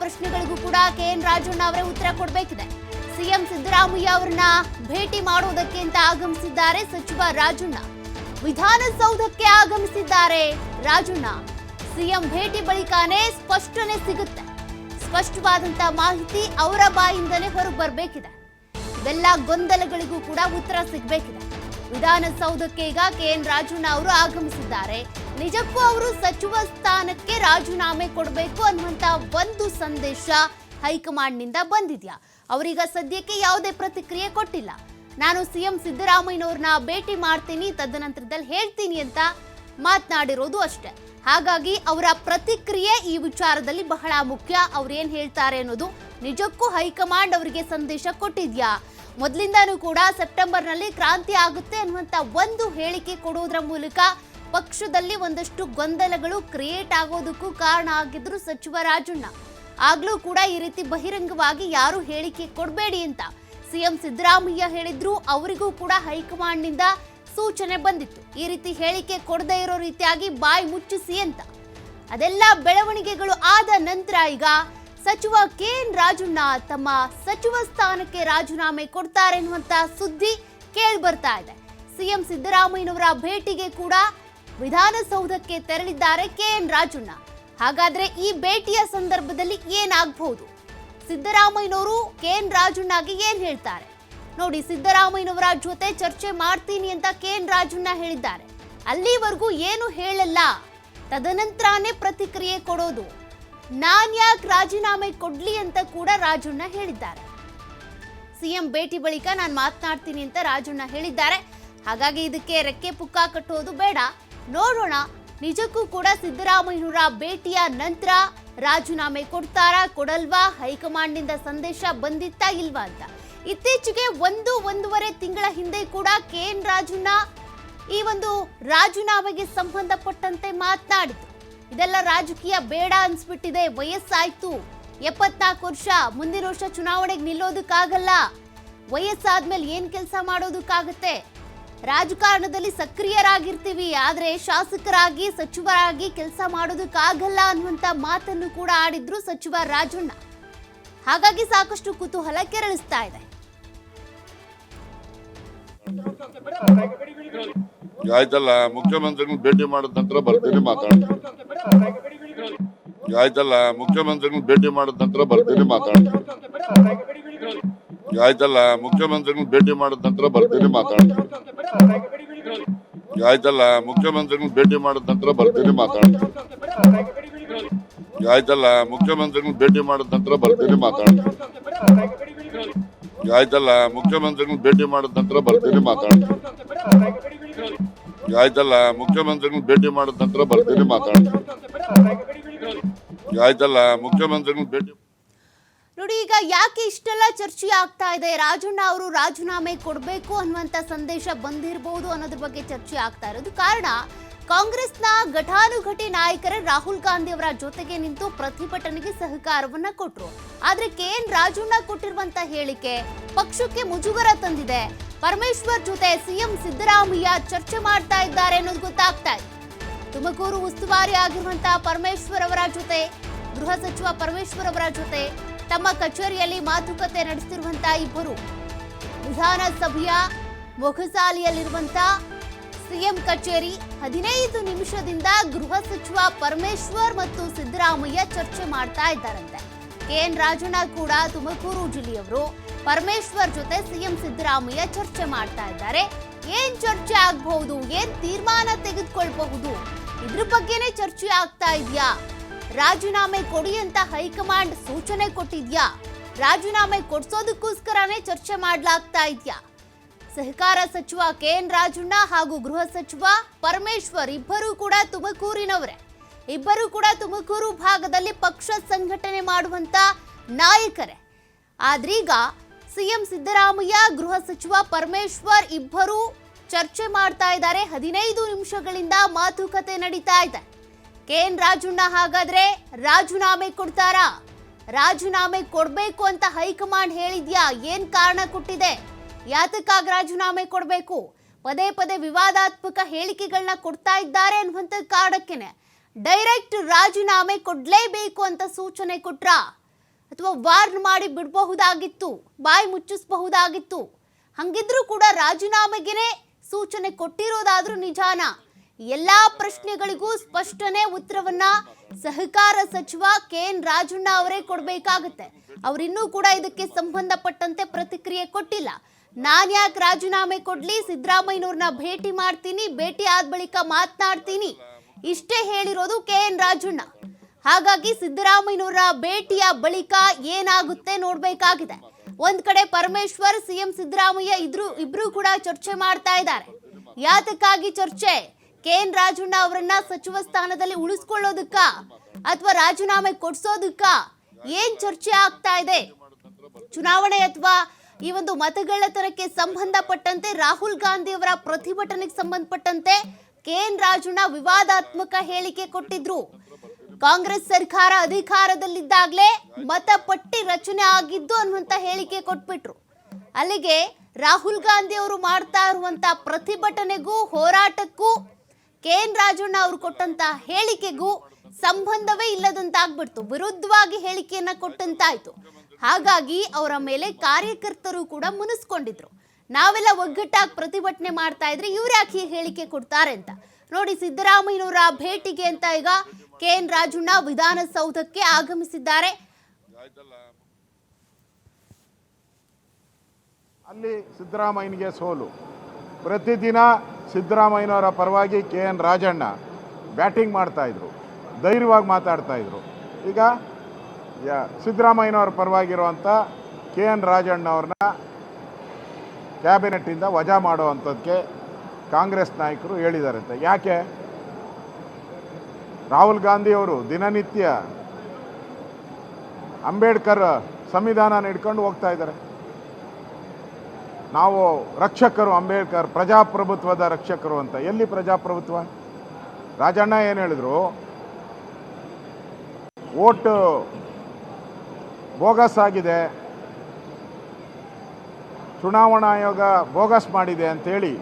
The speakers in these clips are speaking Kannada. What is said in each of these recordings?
ಪ್ರಶ್ನೆಗಳಿಗೂ ಕೂಡ ಕೆ ಎನ್ ರಾಜಣ್ಣ ಅವರೇ ಉತ್ತರ ಕೊಡಬೇಕಿದೆ. ಸಿಎಂ ಸಿದ್ದರಾಮಯ್ಯ ಅವರನ್ನ ಭೇಟಿ ಮಾಡುವುದಕ್ಕೆ ಅಂತ ಆಗಮಿಸಿದ್ದಾರೆ ಸಚಿವ ರಾಜಣ್ಣ. ವಿಧಾನಸೌಧಕ್ಕೆ ಆಗಮಿಸಿದ್ದಾರೆ ರಾಜಣ್ಣ. ಸಿಎಂ ಭೇಟಿ ಬಳಿಕಾನೇ ಸ್ಪಷ್ಟನೆ ಸಿಗುತ್ತೆ. ಸ್ಪಷ್ಟವಾದಂತ ಮಾಹಿತಿ ಅವರ ಬಾಯಿಂದಲೇ ಹೊರಗೆ ಬರಬೇಕಿದೆ ಇವೆಲ್ಲ ಗೊಂದಲಗಳಿಗೂ ಕೂಡ ಉತ್ತರ ಸಿಗಬೇಕಿದೆ. ವಿಧಾನಸೌಧಕ್ಕೆ ಈಗ ಕೆ ಎನ್ ರಾಜಣ್ಣ ಅವರು ಆಗಮಿಸಿದ್ದಾರೆ. ನಿಜಕ್ಕೂ ಅವರು ಸಚಿವ ಸ್ಥಾನಕ್ಕೆ ರಾಜೀನಾಮೆ ಕೊಡಬೇಕು ಅನ್ನುವಂತ ಒಂದು ಸಂದೇಶ ಹೈಕಮಾಂಡ್ನಿಂದ ಬಂದಿದ್ಯಾ? ಅವರೀಗ ಸದ್ಯಕ್ಕೆ ಯಾವುದೇ ಪ್ರತಿಕ್ರಿಯೆ ಕೊಟ್ಟಿಲ್ಲ. ನಾನು ಸಿಎಂ ಸಿದ್ದರಾಮಯ್ಯನವ್ರನ್ನ ಭೇಟಿ ಮಾಡ್ತೀನಿ, ತದನಂತರದಲ್ಲಿ ಹೇಳ್ತೀನಿ ಅಂತ ಮಾತನಾಡಿರೋದು ಅಷ್ಟೇ. ಹಾಗಾಗಿ ಅವರ ಪ್ರತಿಕ್ರಿಯೆ ಈ ವಿಚಾರದಲ್ಲಿ ಬಹಳ ಮುಖ್ಯ. ಅವ್ರು ಏನ್ ಹೇಳ್ತಾರೆ ಅನ್ನೋದು ನಿಜಕ್ಕೂ ಹೈಕಮಾಂಡ್ ಅವರಿಗೆ ಸಂದೇಶ ಕೊಟ್ಟಿದ್ಯಾ? ಮೊದಲಿಂದಾನೂ ಕೂಡ ಸೆಪ್ಟೆಂಬರ್ನಲ್ಲಿ ಕ್ರಾಂತಿ ಆಗುತ್ತೆ ಅನ್ನುವಂತ ಒಂದು ಹೇಳಿಕೆ ಕೊಡುವುದರ ಮೂಲಕ ಪಕ್ಷದಲ್ಲಿ ಒಂದಷ್ಟು ಗೊಂದಲಗಳು ಕ್ರಿಯೇಟ್ ಆಗೋದಕ್ಕೂ ಕಾರಣ ಆಗಿದ್ರು ಸಚಿವ ರಾಜಣ್ಣ. ಆಗ್ಲೂ ಕೂಡ ಈ ರೀತಿ ಬಹಿರಂಗವಾಗಿ ಯಾರು ಹೇಳಿಕೆ ಕೊಡಬೇಡಿ ಅಂತ ಸಿಎಂ ಸಿದ್ದರಾಮಯ್ಯ ಹೇಳಿದ್ರು. ಅವರಿಗೂ ಕೂಡ ಹೈಕಮಾಂಡ್ನಿಂದ ಸೂಚನೆ ಬಂದಿತ್ತು. ಈ ರೀತಿ ಹೇಳಿಕೆ ಕೊಡದೇ ಇರೋ ರೀತಿಯಾಗಿ ಬಾಯಿ ಮುಚ್ಚಿಸಿ ಅಂತ. ಅದೆಲ್ಲ ಬೆಳವಣಿಗೆಗಳು ಆದ ನಂತರ ಈಗ ಸಚಿವ ಕೆ ಎನ್ ರಾಜಣ್ಣ ತಮ್ಮ ಸಚಿವ ಸ್ಥಾನಕ್ಕೆ ರಾಜೀನಾಮೆ ಕೊಡ್ತಾರೆ ಅನ್ನುವಂತ ಸುದ್ದಿ ಕೇಳಿ ಬರ್ತಾ ಇದೆ. ಸಿಎಂ ಸಿದ್ದರಾಮಯ್ಯನವರ ಭೇಟಿಗೆ ಕೂಡ ವಿಧಾನಸೌಧಕ್ಕೆ ತೆರಳಿದ್ದಾರೆ ಕೆ ಎನ್ ರಾಜಣ್ಣ. ಹಾಗಾದ್ರೆ ಈ ಭೇಟಿಯ ಸಂದರ್ಭದಲ್ಲಿ ಏನಾಗಬಹುದು? ಸಿದ್ದರಾಮಯ್ಯನವರು ಕೆ ಎನ್ ರಾಜಣ್ಣಗೆ ಏನ್ ಹೇಳ್ತಾರೆ? ನೋಡಿ, ಸಿದ್ದರಾಮಯ್ಯನವರ ಜೊತೆ ಚರ್ಚೆ ಮಾಡ್ತೀನಿ ಅಂತ ಕೆ ಎನ್ ರಾಜಣ್ಣ ಹೇಳಿದ್ದಾರೆ. ಅಲ್ಲಿವರೆಗೂ ಏನು ಹೇಳಲ್ಲ. ತದನಂತರನೇ ಪ್ರತಿಕ್ರಿಯೆ ಕೊಡೋದು. ನಾನ್ ಯಾಕೆ ರಾಜೀನಾಮೆ ಕೊಡ್ಲಿ ಅಂತ ಕೂಡ ರಾಜಣ್ಣ ಹೇಳಿದ್ದಾರೆ. ಸಿಎಂ ಭೇಟಿ ಬಳಿಕ ನಾನು ಮಾತನಾಡ್ತೀನಿ ಅಂತ ರಾಜಣ್ಣ ಹೇಳಿದ್ದಾರೆ. ಹಾಗಾಗಿ ಇದಕ್ಕೆ ರೆಕ್ಕೆ ಪುಕ್ಕ ಕಟ್ಟೋದು ಬೇಡ. ನೋಡೋಣ. ನಿಜಕ್ಕೂ ಕೂಡ ಸಿದ್ದರಾಮಯ್ಯನವರ ಭೇಟಿಯ ನಂತರ ರಾಜೀನಾಮೆ ಕೊಡ್ತಾರಾ, ಕೊಡಲ್ವಾ? ಹೈಕಮಾಂಡ್ನಿಂದ ಸಂದೇಶ ಬಂದಿತ್ತಾ ಇಲ್ವಾ ಅಂತ. ಇತ್ತೀಚೆಗೆ ಒಂದು, ಒಂದೂವರೆ ತಿಂಗಳ ಹಿಂದೆ ಕೂಡ ಕೆ ಎನ್ ರಾಜಣ್ಣ ಈ ಒಂದು ರಾಜೀನಾಮೆಗೆ ಸಂಬಂಧಪಟ್ಟಂತೆ ಮಾತನಾಡಿತು ಇದೆಲ್ಲ ರಾಜಕೀಯ ಬೇಡ ಅನ್ಸ್ಬಿಟ್ಟಿದೆ, ವಯಸ್ಸಾಯ್ತು. ಎಪ್ಪತ್ನಾಲ್ಕು ವರ್ಷ, ಮುಂದಿನ ವರ್ಷ ಚುನಾವಣೆಗೆ ನಿಲ್ಲೋದಕ್ಕಾಗಲ್ಲ. ವಯಸ್ಸಾದ್ಮೇಲೆ ಏನ್ ಕೆಲಸ ಮಾಡೋದಕ್ಕಾಗತ್ತೆ? ರಾಜಕಾರಣದಲ್ಲಿ ಸಕ್ರಿಯರಾಗಿರ್ತೀವಿ, ಆದರೆ ಶಾಸಕರಾಗಿ, ಸಚಿವರಾಗಿ ಕೆಲಸ ಮಾಡೋದಕ್ಕಾಗಲ್ಲ ಅನ್ನುವಂಥ ಮಾತನ್ನು ಕೂಡ ಆಡಿದ್ರು ಸಚಿವ ರಾಜಣ್ಣ. ಹಾಗಾಗಿ ಸಾಕಷ್ಟು ಕುತೂಹಲ ಕೆರಳಿಸ್ತಾ ಇದೆ. ಆಯ್ತಲ್ಲ ಮುಖ್ಯಮಂತ್ರಿ ಭೇಟಿ ಮಾಡಿದ ನಂತರ ಬರ್ತೀನಿ ಮಾತಾಡ್ತೀನಿ. ಆಯ್ತಲ್ಲ ಮುಖ್ಯಮಂತ್ರಿ ಭೇಟಿ ಮಾಡಿದ ನಂತರ ಬರ್ತೀನಿ ಮಾತಾಡ್ತೀನಿ. ಆಯ್ತಲ್ಲ ಮುಖ್ಯಮಂತ್ರಿಗಳು ಭೇಟಿ ಮಾಡಿದ ನಂತರ ಬರ್ತೀನಿ ಮಾತಾಡ್ತೀನಿ. ಆಯ್ತಲ್ಲ ಮುಖ್ಯಮಂತ್ರಿಗಳು ಭೇಟಿ ಮಾಡಿದ ನಂತರ ಬರ್ತೀನಿ ಮಾತಾಡ್ತೀನಿ. ಆಯ್ತಲ್ಲ ಮುಖ್ಯಮಂತ್ರಿಗಳು ಭೇಟಿ ಮಾಡಿದ ನಂತರ ಬರ್ತೀನಿ ಮಾತಾಡ್ತೀನಿ. ಆಯ್ತಲ್ಲ ಮುಖ್ಯಮಂತ್ರಿಗಳು ಭೇಟಿ ಮಾಡಿದ ನಂತರ ಬರ್ತೀನಿ ಮಾತಾಡ್ತೀನಿ. ಆಯ್ತಲ್ಲ ಮುಖ್ಯಮಂತ್ರಿಗಳು ಭೇಟಿ ಮಾಡಿದ ನಂತರ ಬರ್ತೀನಿ ಮಾತಾಡ್ತೀನಿ. ಆಯ್ತಲ್ಲ ಮುಖ್ಯಮಂತ್ರಿಗಳು ಭೇಟಿ ನೋಡಿ, ಈಗ ಯಾಕೆ ಇಷ್ಟೆಲ್ಲ ಚರ್ಚೆ ಆಗ್ತಾ ಇದೆ? ರಾಜಣ್ಣ ಅವರು ರಾಜೀನಾಮೆ ಕೊಡಬೇಕು ಅನ್ನುವಂಥ ಸಂದೇಶ ಬಂದಿರಬಹುದು ಅನ್ನೋದ್ರ ಬಗ್ಗೆ ಚರ್ಚೆ ಆಗ್ತಾ ಇರೋದು ಕಾರಣ, ಕಾಂಗ್ರೆಸ್ನ ಘಟಾನುಘಟಿ ನಾಯಕರೇ ರಾಹುಲ್ ಗಾಂಧಿ ಅವರ ಜೊತೆಗೆ ನಿಂತು ಪ್ರತಿಭಟನೆಗೆ ಸಹಕಾರವನ್ನ ಕೊಟ್ಟರು ಆದ್ರೆ ಎನ್ ರಾಜಣ್ಣ ಕೊಟ್ಟಿರುವಂತ ಹೇಳಿಕೆ ಪಕ್ಷಕ್ಕೆ ಮುಜುಗರ ತಂದಿದೆ. ಪರಮೇಶ್ವರ್ ಜೊತೆ ಸಿಎಂ ಸಿದ್ದರಾಮಯ್ಯ ಚರ್ಚೆ ಮಾಡ್ತಾ ಇದ್ದಾರೆ ಅನ್ನೋದು ಗೊತ್ತಾಗ್ತಾ ಇದೆ. ತುಮಕೂರು ಉಸ್ತುವಾರಿ ಆಗಿರುವಂತಹ ಪರಮೇಶ್ವರ್ ಅವರ ಜೊತೆ, ಗೃಹ ಸಚಿವ ಪರಮೇಶ್ವರ್ ಅವರ ಜೊತೆ ತಮ್ಮ ಕಚೇರಿಯಲ್ಲಿ ಮಾತುಕತೆ ನಡೆಸಿರುವಂತಹ ಇಬ್ಬರು. ವಿಧಾನಸಭೆಯ ಮೊಗಸಾಲಿಯಲ್ಲಿರುವಂತಹ ಸಿಎಂ ಕಚೇರಿ ಹದಿನೈದು ನಿಮಿಷದಿಂದ ಗೃಹ ಸಚಿವ ಪರಮೇಶ್ವರ್ ಮತ್ತು ಸಿದ್ದರಾಮಯ್ಯ ಚರ್ಚೆ ಮಾಡ್ತಾ ಇದ್ದಾರಂತೆ. ಕೆಎನ್ ರಾಜಣ್ಣ ಕೂಡ ತುಮಕೂರು ಜಿಲ್ಲೆಯವರು ಪರಮೇಶ್ವರ್ ಜೊತೆ ಸಿಎಂ ಸಿದ್ದರಾಮಯ್ಯ ಚರ್ಚೆ ಮಾಡ್ತಾ ಇದ್ದಾರೆ. ಏನ್ ಚರ್ಚೆ ಆಗಬಹುದು, ಏನ್ ತೀರ್ಮಾನ ತೆಗೆದುಕೊಳ್ಬಹುದು, ಇದ್ರ ಬಗ್ಗೆನೇ ಚರ್ಚೆ ಆಗ್ತಾ ಇದೆಯಾ? ರಾಜೀನಾಮೆ ಕೊಡಿ ಅಂತ ಹೈಕಮಾಂಡ್ ಸೂಚನೆ ಕೊಟ್ಟಿದ್ಯಾ? ರಾಜೀನಾಮೆ ಕೊಡ್ಸೋದಕ್ಕೋಸ್ಕರನೇ ಚರ್ಚೆ ಮಾಡ್ಲಾಗ್ತಾ ಇದೆಯಾ? ಸಹಕಾರ ಸಚಿವ ಕೆ ಎನ್ ರಾಜಣ್ಣ ಹಾಗೂ ಗೃಹ ಸಚಿವ ಪರಮೇಶ್ವರ್ ಇಬ್ಬರೂ ಕೂಡ ತುಮಕೂರಿನವರೇ. ಇಬ್ಬರೂ ಕೂಡ ತುಮಕೂರು ಭಾಗದಲ್ಲಿ ಪಕ್ಷ ಸಂಘಟನೆ ಮಾಡುವಂತ ನಾಯಕರೇ. ಆದ್ರೀಗ ಸಿಎಂ ಸಿದ್ದರಾಮಯ್ಯ, ಗೃಹ ಸಚಿವ ಪರಮೇಶ್ವರ್ ಇಬ್ಬರೂ ಚರ್ಚೆ ಮಾಡ್ತಾ ಇದ್ದಾರೆ. ಹದಿನೈದು ನಿಮಿಷಗಳಿಂದ ಮಾತುಕತೆ ನಡೀತಾ ಇದೆ. ಕೆ ಎನ್ ರಾಜಣ್ಣ ಹಾಗಾದ್ರೆ ರಾಜೀನಾಮೆ ಕೊಡ್ತಾರಾ? ರಾಜೀನಾಮೆ ಕೊಡಬೇಕು ಅಂತ ಹೈಕಮಾಂಡ್ ಹೇಳಿದ್ಯಾ? ಏನ್ ಕಾರಣ ಕೊಟ್ಟಿದೆ? ಯಾತಕ್ಕಾಗಿ ರಾಜೀನಾಮೆ ಕೊಡಬೇಕು? ಪದೇ ಪದೇ ವಿವಾದಾತ್ಮಕ ಹೇಳಿಕೆಗಳನ್ನ ಕೊಡ್ತಾ ಇದ್ದಾರೆ ಅನ್ನುವಂಥ ಕಾರಣಕ್ಕೇನೆ. ಡೈರೆಕ್ಟ್ ರಾಜೀನಾಮೆ ಕೊಡಲೇಬೇಕು ಅಂತ ಸೂಚನೆ ಕೊಟ್ರ? ಅಥವಾ ವಾರ್ನ್ ಮಾಡಿ ಬಿಡಬಹುದಾಗಿತ್ತು, ಬಾಯಿ ಮುಚ್ಚಿಸಬಹುದಾಗಿತ್ತು? ಹಂಗಿದ್ರೂ ಕೂಡ ರಾಜೀನಾಮೆಗೆನೆ ಸೂಚನೆ ಕೊಟ್ಟಿರೋದಾದ್ರೂ ನಿಜಾನ? ಎಲ್ಲಾ ಪ್ರಶ್ನೆಗಳಿಗೂ ಸ್ಪಷ್ಟನೆ ಉತ್ತರವನ್ನ ಸಹಕಾರ ಸಚಿವ ಕೆ ಎನ್ ರಾಜಣ್ಣ ಅವರೇ ಕೊಡಬೇಕಾಗುತ್ತೆ. ಅವರಿನ್ನೂ ಕೂಡ ಇದಕ್ಕೆ ಸಂಬಂಧಪಟ್ಟಂತೆ ಪ್ರತಿಕ್ರಿಯೆ ಕೊಟ್ಟಿಲ್ಲ. ನಾನು ಯಾಕೆ ರಾಜೀನಾಮೆ ಕೊಡ್ಲಿ? ಸಿದ್ದರಾಮಯ್ಯನವ್ರನ್ನ ಭೇಟಿ ಮಾಡ್ತೀನಿ, ಭೇಟಿ ಆದ ಬಳಿಕ ಮಾತನಾಡ್ತೀನಿ. ಇಷ್ಟೇ ಹೇಳಿರೋದು ಕೆ ಎನ್ ರಾಜಣ್ಣ. ಹಾಗಾಗಿ ಸಿದ್ದರಾಮಯ್ಯನವರ ಭೇಟಿಯ ಬಳಿಕ ಏನಾಗುತ್ತೆ ನೋಡ್ಬೇಕಾಗಿದೆ. ಒಂದ್ ಕಡೆ ಪರಮೇಶ್ವರ್, ಸಿಎಂ ಸಿದ್ದರಾಮಯ್ಯ ಇದ್ರು, ಇಬ್ರು ಕೂಡ ಚರ್ಚೆ ಮಾಡ್ತಾ ಇದ್ದಾರೆ. ಯಾತಕ್ಕಾಗಿ ಚರ್ಚೆ? ಕೆ ಎನ್ ರಾಜಣ್ಣ ಅವರನ್ನ ಸಚಿವ ಸ್ಥಾನದಲ್ಲಿ ಉಳಿಸ್ಕೊಳ್ಳೋದಕ್ಕ ಅಥವಾ ರಾಜೀನಾಮೆ ಕೊಡ್ಸೋದಕ್ಕ ಏನ್ ಚರ್ಚೆ ಆಗ್ತಾ ಇದೆ? ಚುನಾವಣೆ ಅಥವಾ ಈ ಒಂದು ಮತಗಳ್ಳತನಕ್ಕೆ ಸಂಬಂಧಪಟ್ಟಂತೆ ರಾಹುಲ್ ಗಾಂಧಿ ಅವರ ಪ್ರತಿಭಟನೆಗೆ ಸಂಬಂಧಪಟ್ಟಂತೆ ಕೆ ಎನ್ ರಾಜಣ್ಣ ವಿವಾದಾತ್ಮಕ ಹೇಳಿಕೆ ಕೊಟ್ಟಿದ್ರು. ಕಾಂಗ್ರೆಸ್ ಸರ್ಕಾರ ಅಧಿಕಾರದಲ್ಲಿದ್ದಾಗಲೇ ಮತಪಟ್ಟಿ ರಚನೆ ಆಗಿದ್ದು ಅನ್ನುವಂತ ಹೇಳಿಕೆ ಕೊಟ್ಬಿಟ್ರು. ಅಲ್ಲಿಗೆ ರಾಹುಲ್ ಗಾಂಧಿ ಅವರು ಮಾಡ್ತಾ ಇರುವಂತ ಪ್ರತಿಭಟನೆಗೂ ಹೋರಾಟಕ್ಕೂ ಕೆ ಎನ್ ರಾಜಣ್ಣ ಅವರು ಕೊಟ್ಟಂತ ಹೇಳಿಕೆಗೂ ಸಂಬಂಧವೇ ಇಲ್ಲದಂತಾಗ್ಬಿಡ್ತು. ವಿರುದ್ಧವಾಗಿ ಹೇಳಿಕೆಯನ್ನ ಕೊಟ್ಟಂತಾಯ್ತು. ಹಾಗಾಗಿ ಅವರ ಮೇಲೆ ಕಾರ್ಯಕರ್ತರು ಕೂಡ ಮುನಿಸ್ಕೊಂಡಿದ್ರು. ನಾವೆಲ್ಲ ಒಗ್ಗಟ್ಟಾಗಿ ಪ್ರತಿಭಟನೆ ಮಾಡ್ತಾ ಇದ್ರೆ ಇವ್ರು ಯಾಕೆ ಹೇಳಿಕೆ ಕೊಡ್ತಾರೆ ಅಂತ. ನೋಡಿ, ಸಿದ್ದರಾಮಯ್ಯನವರ ಭೇಟಿಗೆ ಅಂತ ಈಗ ಕೆ ಎನ್ ರಾಜಣ್ಣ ವಿಧಾನಸೌಧಕ್ಕೆ ಆಗಮಿಸಿದ್ದಾರೆ. ಅಲ್ಲಿ ಸಿದ್ದರಾಮಯ್ಯನಿಗೆ ಸೋಲು. ಪ್ರತಿದಿನ ಸಿದ್ದರಾಮಯ್ಯನವರ ಪರವಾಗಿ ಕೆ ಎನ್ ರಾಜಣ್ಣ ಬ್ಯಾಟಿಂಗ್ ಮಾಡ್ತಾಯಿದ್ರು ಧೈರ್ಯವಾಗಿ ಮಾತಾಡ್ತಾಯಿದ್ರು ಈಗ, ಯ- ಸಿದ್ದರಾಮಯ್ಯನವರ ಪರವಾಗಿರುವಂಥ ಕೆ ಎನ್ ರಾಜಣ್ಣವ್ರನ್ನ ಕ್ಯಾಬಿನೆಟ್ಟಿಂದ ವಜಾ ಮಾಡುವಂಥದ್ದಕ್ಕೆ ಕಾಂಗ್ರೆಸ್ ನಾಯಕರು ಹೇಳಿದಾರಂತೆ. ಯಾಕೆ? ರಾಹುಲ್ ಗಾಂಧಿಯವರು ದಿನನಿತ್ಯ ಅಂಬೇಡ್ಕರ್ ಸಂವಿಧಾನ ಹಿಡ್ಕೊಂಡು ಹೋಗ್ತಾ ಇದ್ದಾರೆ. ನಾವು ರಕ್ಷಕರು ಅಂಬೇಡ್ಕರ್, ಪ್ರಜಾಪ್ರಭುತ್ವದ ರಕ್ಷಕರು ಅಂತ. ಎಲ್ಲಿ ಪ್ರಜಾಪ್ರಭುತ್ವ? ರಾಜಣ್ಣ ಏನು ಹೇಳಿದ್ರು? ಓಟ್ ಬೋಗಸ್ ಆಗಿದೆ. ಚುನಾವಣಾ ಆಯೋಗ ಬೋಗಸ್ ಮಾಡಿದೆ ಅಂತೇಳಿ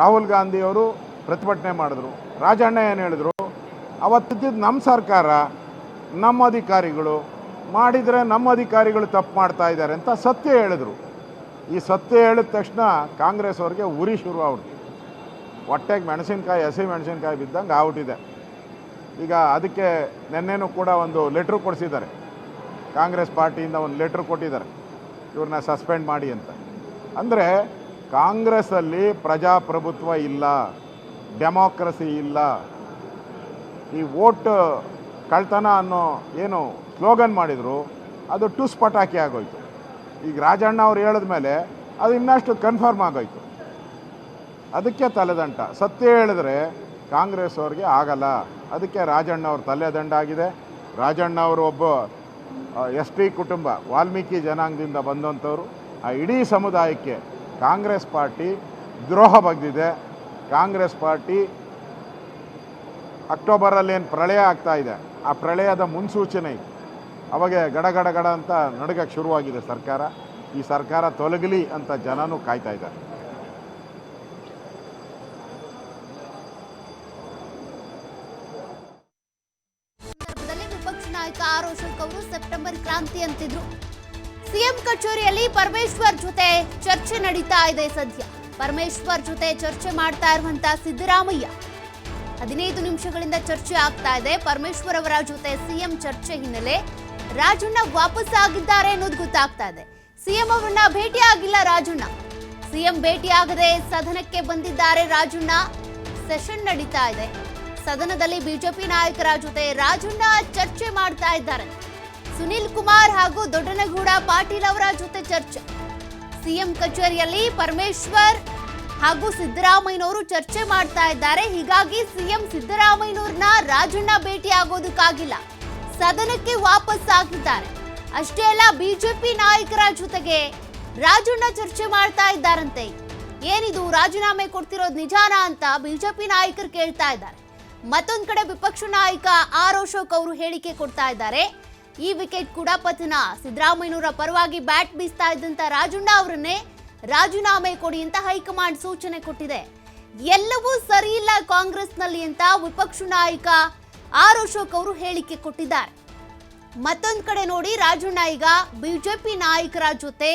ರಾಹುಲ್ ಗಾಂಧಿ ಅವರು ಪ್ರತಿಭಟನೆ ಮಾಡಿದ್ರು. ರಾಜಣ್ಣ ಏನು ಹೇಳಿದ್ರು? ಅವತ್ತಿದ್ದ ನಮ್ಮ ಸರ್ಕಾರ ನಮ್ಮ ಅಧಿಕಾರಿಗಳು ಮಾಡಿದರೆ ನಮ್ಮ ಅಧಿಕಾರಿಗಳು ತಪ್ಪು ಮಾಡ್ತಾ ಇದ್ದಾರೆ ಅಂತ ಸತ್ಯ ಹೇಳಿದ್ರು. ಈ ಸತ್ಯ ಹೇಳಿದ ತಕ್ಷಣ ಕಾಂಗ್ರೆಸ್ ಅವ್ರಿಗೆ ಉರಿ ಶುರು ಆಗ್ಬಿಡ್ತು. ಹೊಟ್ಟೆಗೆ ಮೆಣಸಿನ್ಕಾಯಿ, ಹಸಿ ಮೆಣಸಿನ್ಕಾಯಿ ಬಿದ್ದಂಗೆ ಆಗ್ಬಿಟ್ಟಿದೆ. ಈಗ ಅದಕ್ಕೆ ನಿನ್ನೆನೂ ಕೂಡ ಒಂದು ಲೆಟ್ರ್ ಕೊಡಿಸಿದ್ದಾರೆ. ಕಾಂಗ್ರೆಸ್ ಪಾರ್ಟಿಯಿಂದ ಒಂದು ಲೆಟ್ರ್ ಕೊಟ್ಟಿದ್ದಾರೆ. ಇವ್ರನ್ನ ಸಸ್ಪೆಂಡ್ ಮಾಡಿ ಅಂತ. ಅಂದರೆ ಕಾಂಗ್ರೆಸ್ಸಲ್ಲಿ ಪ್ರಜಾಪ್ರಭುತ್ವ ಇಲ್ಲ, ಡೆಮಾಕ್ರಸಿ ಇಲ್ಲ. ಈ ವೋಟ್ ಕಳ್ತನ ಅನ್ನೋ ಏನು ಸ್ಲೋಗನ್ ಮಾಡಿದರು, ಅದು ಟುಸ್ ಪಟಾಕಿ ಆಗೋಯ್ತು. ಈಗ ರಾಜಣ್ಣ ಅವ್ರು ಹೇಳಿದ ಮೇಲೆ ಅದು ಇನ್ನಷ್ಟು ಕನ್ಫರ್ಮ್ ಆಗೋಯ್ತು. ಅದಕ್ಕೆ ತಲೆದಂಟ ಸತ್ಯ ಹೇಳಿದ್ರೆ ಕಾಂಗ್ರೆಸ್ ಅವ್ರಿಗೆ ಆಗಲ್ಲ. ಅದಕ್ಕೆ ರಾಜಣ್ಣ ಅವ್ರ ತಲೆದಂಡ ಆಗಿದೆ. ರಾಜಣ್ಣ ಅವರು ಒಬ್ಬ ಎಸ್ ಟಿ ಕುಟುಂಬ, ವಾಲ್ಮೀಕಿ ಜನಾಂಗದಿಂದ ಬಂದಂಥವ್ರು. ಆ, ಇಡೀ ಸಮುದಾಯಕ್ಕೆ ಕಾಂಗ್ರೆಸ್ ಪಾರ್ಟಿ ದ್ರೋಹ ಬಗ್ದಿದೆ. ಕಾಂಗ್ರೆಸ್ ಪಾರ್ಟಿ ಅಕ್ಟೋಬರಲ್ಲಿ ಏನು ಪ್ರಳಯ ಆಗ್ತಾ ಇದೆ, ಆ ಪ್ರಳಯದ ಮುನ್ಸೂಚನೆ. ಅವಾಗ ಗಡ ಗಡ ಅಂತ ನಡುಗಕ್ಕೆ ಶುರುವಾಗಿದೆ ಸರ್ಕಾರ. ಈ ಸರ್ಕಾರ ತೊಲಗಲಿ ಅಂತ ಜನನೂ ಕಾಯ್ತಾ ಇದ್ದಾರೆ. ವಿಪಕ್ಷ ನಾಯಕ ಸೆಪ್ಟೆಂಬರ್ ಕ್ರಾಂತಿ ಅಂತಿದ್ರು. ಸಿಎಂ ಕಚೇರಿಯಲ್ಲಿ ಪರಮೇಶ್ವರ್ ಜೊತೆ ಚರ್ಚೆ ನಡೀತಾ ಇದೆ ಸದ್ಯ. ಪರಮೇಶ್ವರ್ ಜೊತೆ ಚರ್ಚೆ ಮಾಡ್ತಾ ಇರುವಂತ ಸಿದ್ದರಾಮಯ್ಯ ಹದಿನೈದು ನಿಮಿಷಗಳಿಂದ ಚರ್ಚೆ ಆಗ್ತಾ ಇದೆ. ಪರಮೇಶ್ವರ್ ಅವರ ಜೊತೆ ಸಿಎಂ ಚರ್ಚೆ ಹಿನ್ನೆಲೆ ರಾಜಣ್ಣ ವಾಪಸ್ ಆಗಿದ್ದಾರೆ ಅನ್ನೋದು ಗೊತ್ತಾಗ್ತಾ ಇದೆ. ಸಿಎಂ ಅವರನ್ನ ಭೇಟಿ ಆಗಿಲ್ಲ ರಾಜಣ್ಣ. ಸಿಎಂ ಭೇಟಿ ಆಗದೆ ಸದನಕ್ಕೆ ಬಂದಿದ್ದಾರೆ ರಾಜಣ್ಣ. ಸೆಷನ್ ನಡೀತಾ ಇದೆ. ಸದನದಲ್ಲಿ ಬಿಜೆಪಿ ನಾಯಕರ ಜೊತೆ ರಾಜಣ್ಣ ಚರ್ಚೆ ಮಾಡ್ತಾ ಇದ್ದಾರೆ. ಸುನಿಲ್ ಕುಮಾರ್ ಹಾಗೂ ದೊಡ್ಡನಗೌಡ ಪಾಟೀಲ್ ಅವರ ಜೊತೆ ಚರ್ಚೆ. ಸಿಎಂ ಕಚೇರಿಯಲ್ಲಿ ಪರಮೇಶ್ವರ್ ಹಾಗೂ ಸಿದ್ದರಾಮಯ್ಯನವರು ಚರ್ಚೆ ಮಾಡ್ತಾ ಇದ್ದಾರೆ. ಹೀಗಾಗಿ ಸಿಎಂ ಸಿದ್ದರಾಮಯ್ಯನವ್ರನ್ನ ರಾಜಣ್ಣ ಭೇಟಿ ಆಗೋದಕ್ಕಾಗಿಲ್ಲ ಸದನಕ್ಕೆ ವಾಪಸ್ ಆಗಿದ್ದಾರೆ ಅಷ್ಟೇ ಅಲ್ಲ, ಬಿಜೆಪಿ ನಾಯಕರ ಜೊತೆಗೆ ರಾಜಣ್ಣ ಚರ್ಚೆ ಮಾಡ್ತಾ ಇದ್ದಾರಂತೆ. ಏನಿದು ರಾಜೀನಾಮೆ ಕೊಡ್ತಿರೋದು ನಿಜಾನ ಅಂತ ಬಿಜೆಪಿ ನಾಯಕರು ಕೇಳ್ತಾ ಇದ್ದಾರೆ. ಮತ್ತೊಂದು ಕಡೆ ವಿಪಕ್ಷ ನಾಯಕ ಆರ್ ಅಶೋಕ್ ಅವರು ಹೇಳಿಕೆ ಕೊಡ್ತಾ ಇದ್ದಾರೆ. ಈ ವಿಕೆಟ್ ಕೂಡ ಪತನ. ಸಿದ್ದರಾಮಯ್ಯನವರ ಪರವಾಗಿ ಬ್ಯಾಟ್ ಬೀಸ್ತಾ ಇದ್ದಂತ ರಾಜಣ್ಣ ಅವರನ್ನೇ ರಾಜೀನಾಮೆ ಕೊಡಿ ಅಂತ ಹೈಕಮಾಂಡ್ ಸೂಚನೆ ಕೊಟ್ಟಿದೆ. ಎಲ್ಲವೂ ಸರಿ ಇಲ್ಲ ಕಾಂಗ್ರೆಸ್ನಲ್ಲಿ ಅಂತ ವಿಪಕ್ಷ ನಾಯಕ ಆರ್ ಅಶೋಕ್ ಅವರು ಹೇಳಿಕೆ ಕೊಟ್ಟಿದ್ದಾರೆ. ಮತ್ತೊಂದು ಕಡೆ ನೋಡಿ ರಾಜಣ್ಣ ಈಗ ಬಿಜೆಪಿ ನಾಯಕರ ಜೊತೆ